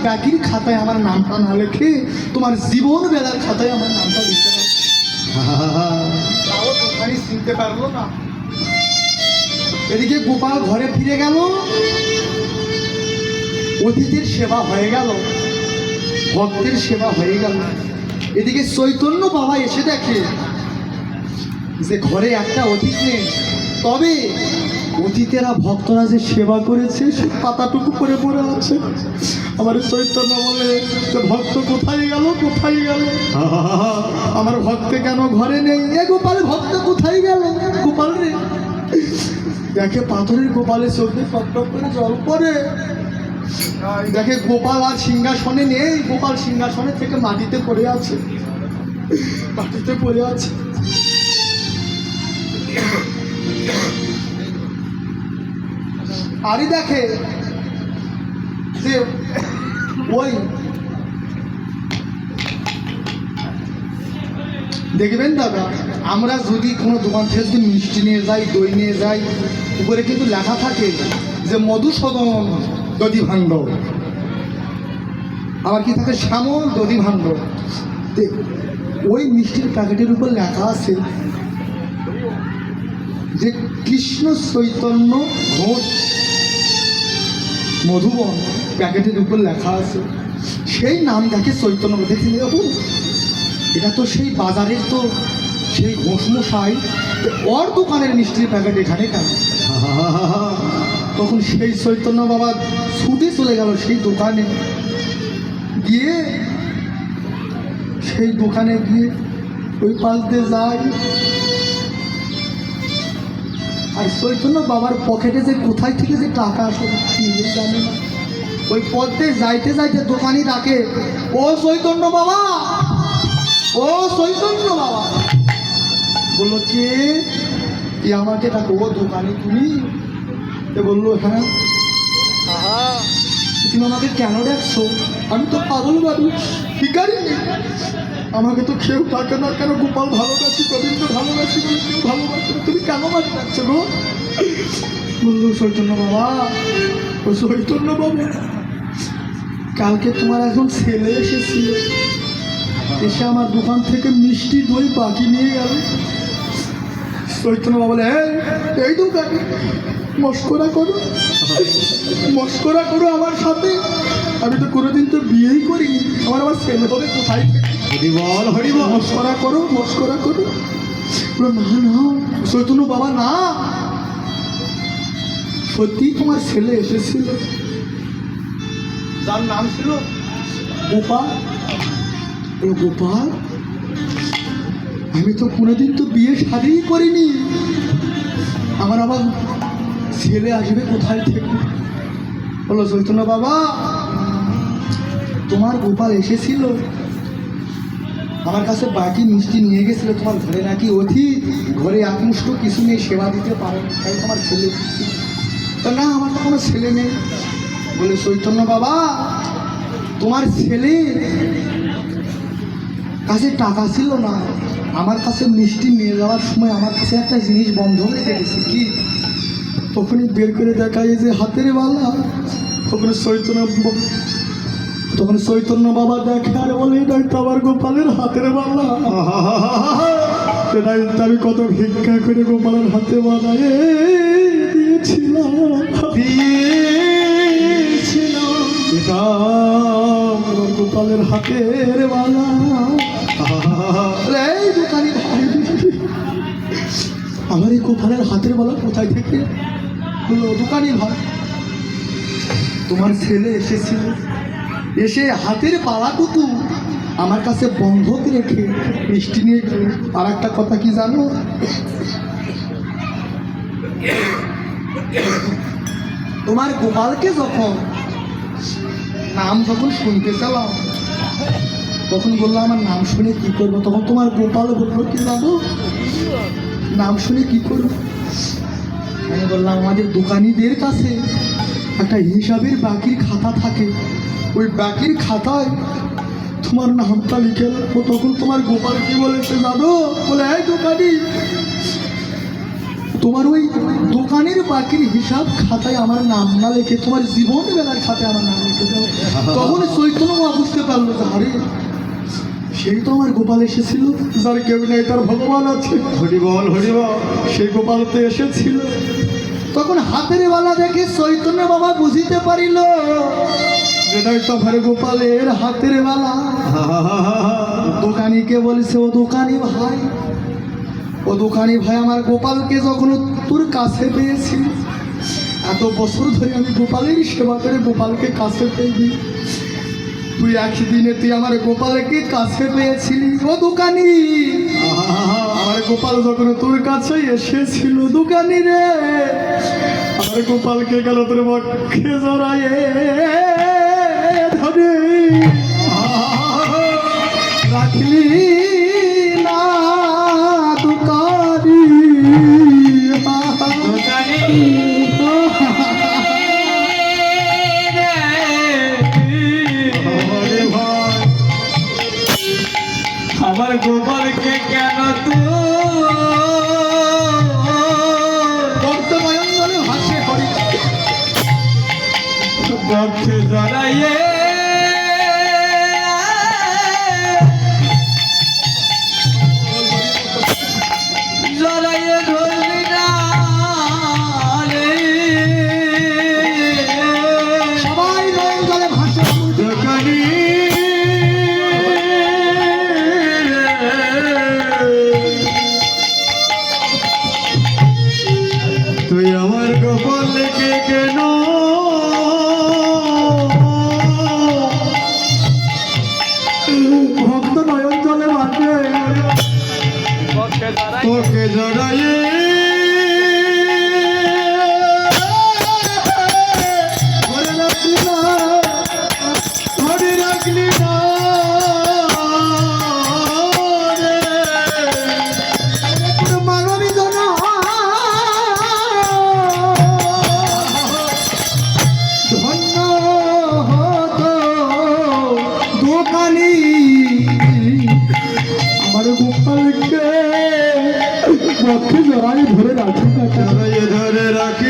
হিসাবের খাতায় আমার নামটা না লেখে তোমার জীবন বেলার খাতায় আমার নামটা লিখতে তাও চিনতে পারল না। এদিকে গোপাল ঘরে ফিরে গেল। অতিথির সেবা হয়ে গেল। ভক্তের সেবা হয়ে গেল। এদিকে চৈতন্য বাবা এসে দেখে যে ঘরে একটা অতীত নেই। তবে অতীতেরা ভক্তরা যে সেবা করেছে, সে পাতাটুকু করে পড়ে আছে। আমার চৈতন্য বলে যে ভক্ত কোথায় গেল কোথায় গেল? আমার ভক্ত কেন ঘরে নেই? এ গোপাল, ভক্ত কোথায় গেল? গোপাল রে। দেখে পাথরের গোপালে চোখে টপ করে জল পড়ে। দেখে গোপাল আর সিংহাসনে নেই। গোপাল সিংহাসনে থেকে মাটিতে পড়ে আছে। মাটিতে পড়ে আছে। আরই দেখে যে ওই দেখবেন দাদা, আমরা যদি কোনো দোকান থেকে যদি মিষ্টি নিয়ে যাই, দই নিয়ে যাই, উপরে কিন্তু লেখা থাকে যে মধুসূদন দধি ভাণ্ড আবার কি থাকে? শ্যামল দধি ভাণ্ড ওই মিষ্টির প্যাকেটের উপর লেখা আছে যে কৃষ্ণ চৈতন্য ঘোষ মধুবন প্যাকেটের উপর লেখা আছে। সেই নাম দেখে চৈতন্য দেখে দেখুন এটা তো সেই বাজারের তো সেই ঘোষমশাই ওর দোকানের মিষ্টির প্যাকেট এখানে কেন? তখন সেই চৈতন্য বাবা ছুটে চলে গেল সেই দোকানে। গিয়ে সেই দোকানে গিয়ে ওই পাশ দিয়ে যায়। আর চৈতন্য বাবার পকেটে যে কোথায় থেকে যে টাকা আসে নিজে জানে না। ওই পথে যাইতে যাইতে দোকানি ডাকে ও চৈতন্য বাবা! ও চৈতন্য বাবা! বলল কে? কি আমাকে ডাকো ও দোকানি তুমি? এ বলল হ্যাঁ। তুমি আমাকে কেন ডাকছো? আমি তো পাগল মানুষ ভিকারি নেই আমাকে তো কেউ ডাকে না কেন গোপাল ভালোবাসি গোবিন্দ ভালোবাসি বলে কেউ ভালোবাসে। তুমি কেন মাঝে ডাকছো গো? বলল চৈতন্য বাবা ও চৈতন্য বাবা কালকে তোমার একজন ছেলে এসেছিল। এসে আমার দোকান থেকে মিষ্টি দই বাকি নিয়ে গেল। চৈতন্য বাবা বলে "এই, দোকানে মস্করা করো মস্করা করো আমার সাথে। আমি তো কোনোদিন তো বিয়েই করিনি। আমার আবার ছেলে হবে কোথায় থেকে? হরিবল হরিবল। মস্করা করো মস্করা করো। না না চৈতন্য বাবা না। সত্যি তোমার ছেলে এসেছিল। যার নাম ছিল গোপাল। বলল, গোপাল আমি তো কোনোদিন তো বিয়ে শাদিই করিনি। আমার আবার ছেলে আসবে কোথায় থেকে? বলো চৈতন্য বাবা তোমার গোপাল এসেছিল? আমার কাছে বাকি মিষ্টি নিয়ে গেছিল তোমার ঘরে নাকি? অতীত ঘরে একমুষ্ট কিছু নেই, সেবা দিতে পারো তাই তোমার ছেলে। তা না, আমার তো কোনো ছেলে নেই। বলে, চৈতন্য বাবা, তোমার ছেলে কাছে টাকা ছিল না। আমার কাছে মিষ্টি নিয়ে যাওয়ার সময় আমার কাছে একটা জিনিস বন্ধ রেখে গেছে। কি? তখনই বের করে দেখা যে হাতের বালা। তখন চৈতন্য তখন চৈতন্য বাবা দেখে, আর বলে এটাই তো গোপালের হাতের বালা। এটাই তো আমি কত ভিক্ষা করে গোপালের হাতে বানায় দিয়েছিলাম। গোপালের হাতের বালা। আমার এই গোপালের হাতের বালা কোথায় থেকে? দোকানি ভাই, তোমার ছেলে এসেছিল। এসে হাতের পালাটুকু আমার কাছে বন্ধক রেখে মিষ্টি নিয়ে গেল। আর একটা কথা কি জানো? তোমার গোপালকে যখন নাম যখন শুনতে চালাম তখন বলল, আমার নাম শুনে কি করব? তখন তোমার গোপাল বলল, কি জানো? নাম শুনে কি করব? আমি বললাম, আমাদের দোকানিদের কাছে একটা হিসাবের বাকির খাতা থাকে। ওই বাকির খাতায় তোমার নামটা লিখে রাখব তখন তোমার গোপাল কি বলেছে জানো? বলে এই দোকানি তোমার ওই দোকানের বাকির হিসাব খাতায় আমার নাম না লিখে তোমার জীবন বেলার খাতায় আমার নাম লিখে তখন চৈতন্য মা বুঝতে পারল যে আরে সেই তো আমার গোপাল এসেছিল। যার কেউ নেই তার ভগবান আছে। হরি বল হরি বল। সেই গোপাল তো এসেছিল। তখন হাতের বেলা দেখে চৈতন্য বাবা বুঝিতে পারিল যেটাই তো আমার গোপালের হাতের বেলা দোকানিকে বলেছে, ও দোকানি ভাই, ও দোকানি ভাই, আমার গোপালকে যখন তোর কাছে পেয়েছি, এত বছর ধরে আমি গোপালেরই সেবা করে গোপালকে কাছে পেয়েছি। তুই একদিনে তুই আমার গোপালকে কাছে পেয়েছিলি, ও দোকানি। আমার গোপাল যখন তোর কাছে এসেছিল, দোকানি রে, আমার গোপালকে গেল তোর পক্ষে জড়ায়। ধরে রাখলি তুই আমার গোপালকে কেন? ভক্ত নয়ন জলে ভাসে তোকে ধরে রাখলি না। পক্ষে জড়াই ধরে রাখি ধরে রাখলি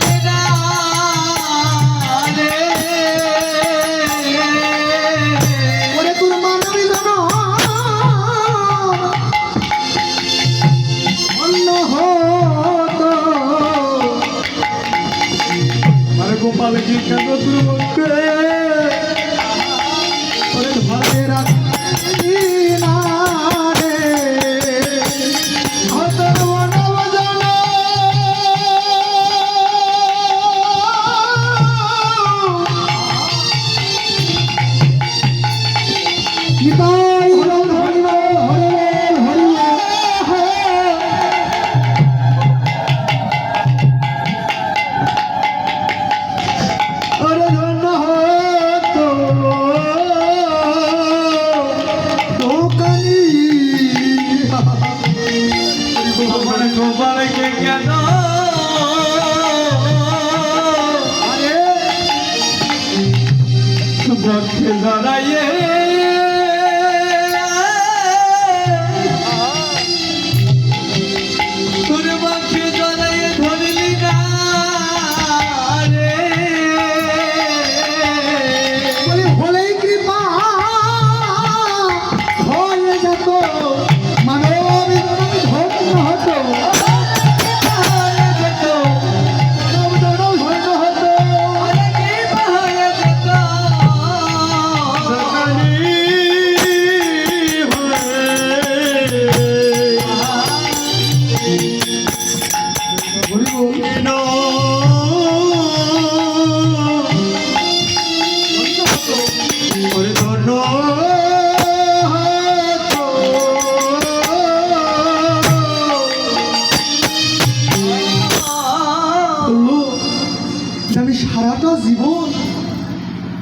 আমি সারাটা জীবন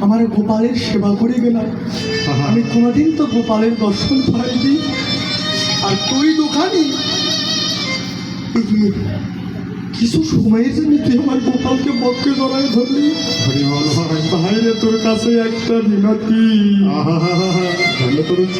আমার গোপালের সেবা করে গেলাম। আমি কোনোদিন তো গোপালের দর্শন পাইনি আর তুই দোকানি কিছু সময়ের জন্য তুই আমার গোপালকে বক্ষে জড়াই ধরলি? হরি বল ভাই তোর কাছে একটা বিনতি। আহা তোর